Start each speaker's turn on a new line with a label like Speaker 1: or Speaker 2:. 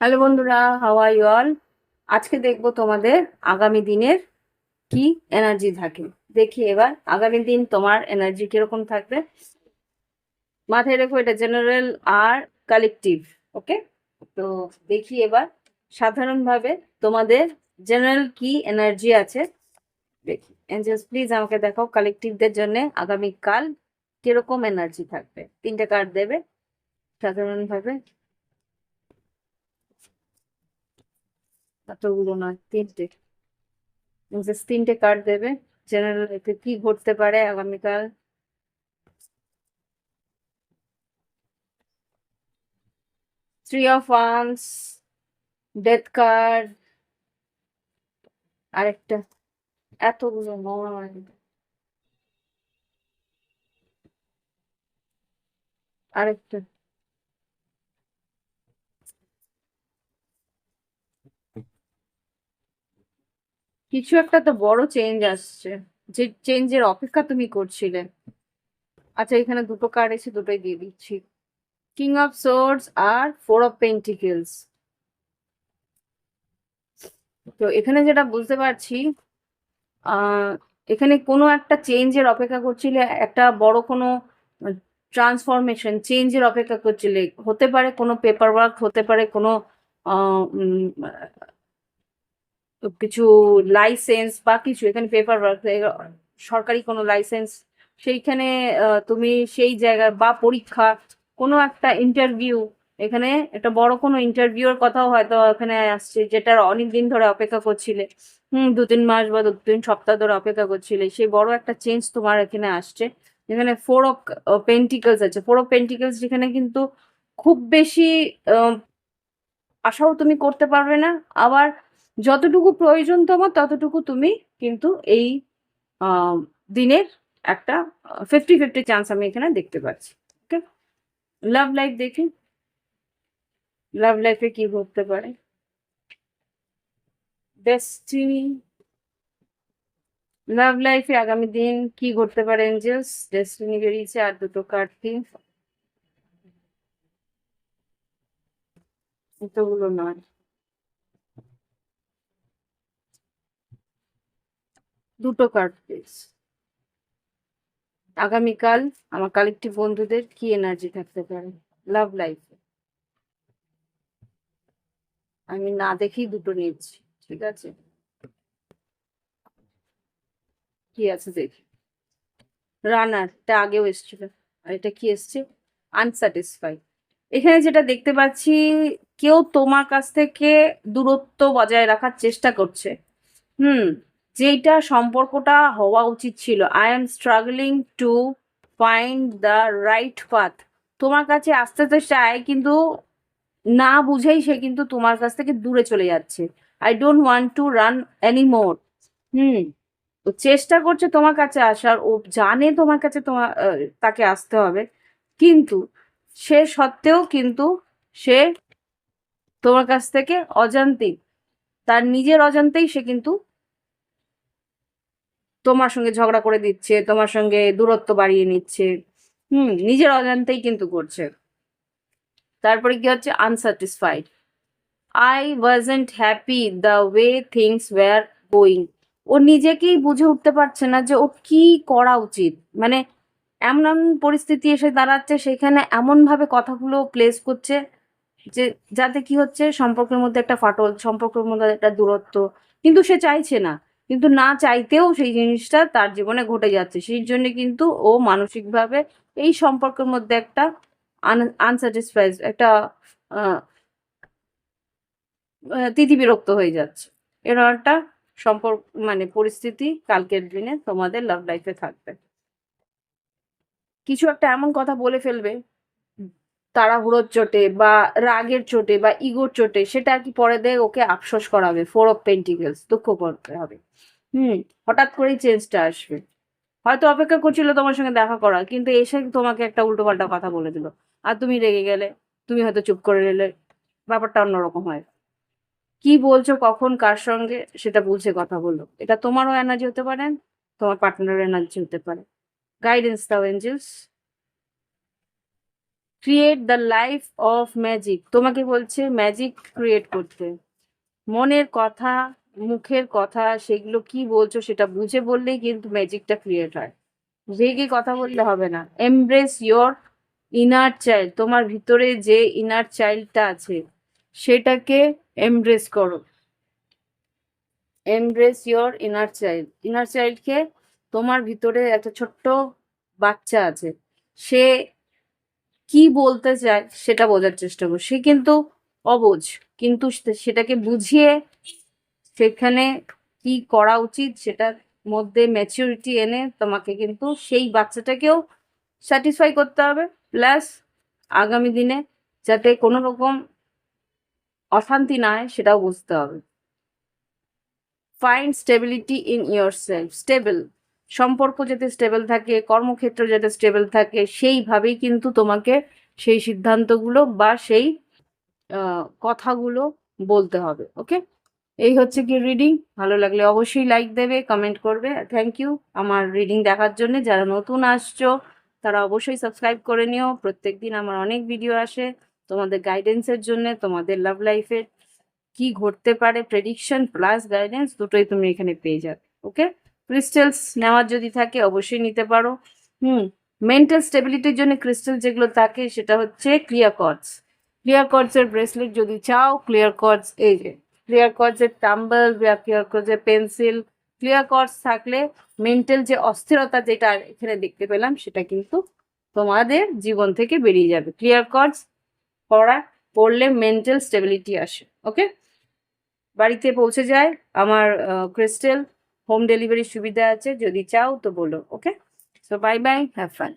Speaker 1: Hello বন্ধুরা are you all আজকে দেখব তোমাদের আগামী দিনের কি এনার্জি থাকে। দেখি এবার আগামী দিন তোমার এনার্জি কীরকম থাকবে। মাথায় রেখো, এটা জেনারেল আর কালেকটিভ ওকে তো দেখি এবার সাধারণভাবে তোমাদের জেনারেল কি এনার্জি আছে। দেখি। এঞ্জেলস প্লিজ আমাকে দেখাও কালেকটিভদের জন্য আগামীকাল কীরকম এনার্জি থাকবে। তিনটে কার্ড দেবে। সাধারণভাবে এতগুলো নয়, তিনটে। জাস্ট তিনটে কার্ড দেবে। জেনারেল লাইফে কি ঘটতে পারে আগামীকাল? Three of wands death card আরেকটা। এতগুলো নয়। আরেকটা। কিছু একটা তো বড় চেঞ্জ আসছে। যে চেঞ্জের অপেক্ষা তুমি করছিলে। আচ্ছা এখানে দুটো কার্ড এসে দুটোই দিয়ে দিচ্ছি। কিং অফ সোর্স আর ফোর অফ পেন্টিকেলস তো এখানে যেটা বুঝতে পারছি এখানে কোনো একটা চেঞ্জের অপেক্ষা করছিলে, একটা বড় কোনো ট্রান্সফরমেশন চেঞ্জের অপেক্ষা করছিলে। হতে পারে কোনো পেপার ওয়ার্ক হতে পারে কোনো কিছু লাইসেন্স বা কিছু, এখানে পেপার ওয়ার্ক সরকারি কোনো লাইসেন্স সেইখানে তুমি সেই জায়গায় বা পরীক্ষা, কোনো একটা ইন্টারভিউ এখানে একটা বড় কোনো ইন্টারভিউর কথাও হয়তো এখানে আসছে, যেটার অনেক দিন ধরে অপেক্ষা করছিলে, হুম, দু তিন মাস বা দু তিন সপ্তাহ ধরে অপেক্ষা করছিলে, সেই বড় একটা চেঞ্জ তোমার এখানে আসছে। যেখানে ফোর অফ পেন্টিকলস আছে ফোর অফ পেন্টিকলস যেখানে কিন্তু খুব বেশি আশাও তুমি করতে পারবে না, আবার যতটুকু প্রয়োজন তোমার, ততটুকু তুমি কিন্তু এই দিনের একটা ফিফটি ফিফটি চান্স আমি এখানে দেখতে পাচ্ছি ওকে লাভ লাইফ দেখি লাভ লাইফে কি ঘটতে পারে? ডেস্টিনি লাভ লাইফে আগামী দিন কি ঘটতে পারে এঞ্জেলস ডেস্টিনি বেরিয়েছে, আর দুটো কার্ড কি এতগুলো নয়। দুটো কার্ড প্লিজ আগামীকাল আমার কালেকটিভ বন্ধুদের কি এনার্জি থাকতে পারে? লাভ লাইফে আমি না দেখেই দুটো নিচ্ছি ঠিক আছে? কি আছে দেখি? রানার এটা আগেও এসেছিল, আর এটা কি এসছে? আনস্যাটিসফাই এখানে যেটা দেখতে পাচ্ছি, কেউ তোমার কাছ থেকে দূরত্ব বজায় রাখার চেষ্টা করছে। হুম। যেটা সম্পর্কটা হওয়া উচিত ছিল। I'm struggling to find the right path তোমার কাছে আসতে তো চায়, কিন্তু না বুঝেই সে কিন্তু তোমার কাছ থেকে দূরে চলে যাচ্ছে। I don't want to run anymore hmm চেষ্টা করছে তোমার কাছে আসার। ও জানে তোমার কাছে তোমার তাকে আসতে হবে। কিন্তু সে সত্ত্বেও কিন্তু সে তোমার কাছ থেকে অজান্তেই, তার নিজের অজান্তেই সে কিন্তু তোমার সঙ্গে ঝগড়া করে দিচ্ছে, তোমার সঙ্গে দূরত্ব বাড়িয়ে নিচ্ছে। হুম, নিজের অজান্তেই কিন্তু করছে। তারপরে কি হচ্ছে? Unsatisfied I wasn't happy the way things were going ও নিজেকেই বুঝে উঠতে পারছে না যে ও কি করা উচিত। মানে এমন এমন পরিস্থিতি এসে দাঁড়াচ্ছে, সেখানে এমনভাবে কথাগুলো প্লেস করছে যে যাতে কি হচ্ছে? সম্পর্কের মধ্যে একটা ফাটল, সম্পর্কের মধ্যে একটা দূরত্ব। কিন্তু সে চাইছে না। কিন্তু না চাইতেও সেই জিনিসটা তার জীবনে ঘটে যাচ্ছে। সেই জন্য কিন্তু ও মানসিকভাবে এই সম্পর্কের মধ্যে একটা আনস্যাটিসফাইড একটা তিথি বিরক্ত হয়ে যাচ্ছে। এরকম একটা সম্পর্ক মানে পরিস্থিতি কালকের দিনে তোমাদের লাভ লাইফে থাকবে। কিছু একটা এমন কথা বলে ফেলবে, তাড়াহুড়োর চোটে বা রাগের চোটে বা ইগোর চোটে, সেটা আর কি পরে দিয়ে ওকে আফসোস করাবে ফোর অফ পেন্টিকেলস দুঃখ করতে হবে। হুম, হঠাৎ করেই চেঞ্জটা আসবে। হয়তো অপেক্ষা করছিল তোমার সঙ্গে দেখা করা কিন্তু এসে তোমাকে একটা উল্টোপাল্টা কথা বলে দিল। আর তুমি রেগে গেলে, তুমি হয়তো চুপ করে নিলে ব্যাপারটা অন্যরকম হয়। কি বলছো, কখন, কার সঙ্গে, সেটা বুঝে কথা বলো। এটা তোমারও এনার্জি হতে পারে, তোমার পার্টনারের এনার্জি হতে পারে। গাইডেন্স দাও angels create the life of magic তোমাকে বলছে ম্যাজিক ক্রিয়েট করতে। মনের কথা মুখের কথা, সেগুলো কি বলছো সেটা বুঝে বললেই কিন্তু ম্যাজিকটা ক্রিয়েট হয়। রেগে কথা বললে হবে না। এমব্রেস ইয়োর ইনার চাইল্ড তোমার ভিতরে যে ইনার চাইল্ডটা আছে, সেটাকে এমব্রেস করো। Embrace your inner child inner চাইল্ডকে তোমার ভিতরে একটা ছোট্ট বাচ্চা আছে, সে কি বলতে চায় সেটা বোঝার চেষ্টা করো। সে কিন্তু অবোঝ, কিন্তু সেটাকে বুঝিয়ে সেখানে কি করা উচিত সেটার মধ্যে ম্যাচিউরিটি এনে তোমাকে কিন্তু সেই বাচ্চাটাকেও স্যাটিসফাই করতে হবে। প্লাস আগামী দিনে যাতে কোনো রকম অশান্তি না হয় সেটাও বুঝতে হবে। Find stability in yourself stable সম্পর্ক যাতে স্টেবল থাকে, কর্মক্ষেত্র যাতে স্টেবল থাকে, সেইভাবেই কিন্তু তোমাকে সেই সিদ্ধান্তগুলো বা সেই কথাগুলো বলতে হবে ওকে এই হচ্ছে কি রিডিং ভালো লাগলে অবশ্যই লাইক দেবে কমেন্ট করবে। থ্যাংক ইউ আমার রিডিং দেখার জন্য যারা নতুন আসছো, তারা অবশ্যই সাবস্ক্রাইব করে নিও। প্রত্যেক দিন আমার অনেক ভিডিও আসে। তোমাদের গাইডেন্সের জন্য, তোমাদের লাভ লাইফের কি ঘটতে পারে প্রেডিকশন প্লাস গাইডেন্স দুটোই তুমি এখানে পেয়ে যাবে। ওকে ক্রিস্টালস নেওয়ার যদি থাকে, অবশ্যই নিতে পারো। হুম মেন্টাল স্টেবিলিটির জন্য ক্রিস্টাল যেগুলো থাকে, সেটা হচ্ছে ক্লিয়ার কর্ডস ক্লিয়ার কর্ডসের ব্রেসলেট যদি চাও ক্লিয়ার কর্ডস এই যে। ক্লিয়ার কর্ডসের টাম্বল বা ক্লিয়ার কর্ডসের পেন্সিল ক্লিয়ার কর্ডস থাকলে মেন্টাল যে অস্থিরতা যেটা এখানে দেখতে পেলাম, সেটা কিন্তু তোমাদের জীবন থেকে বেরিয়ে যাবে। ক্লিয়ার কর্ডস পড়া, পড়লে মেন্টাল স্টেবিলিটি আসে ওকে বাড়িতে পৌঁছে যায়, আমার ক্রিস্টেল হোম ডেলিভারির সুবিধা আছে, যদি চাও তো বলো okay so bye bye have fun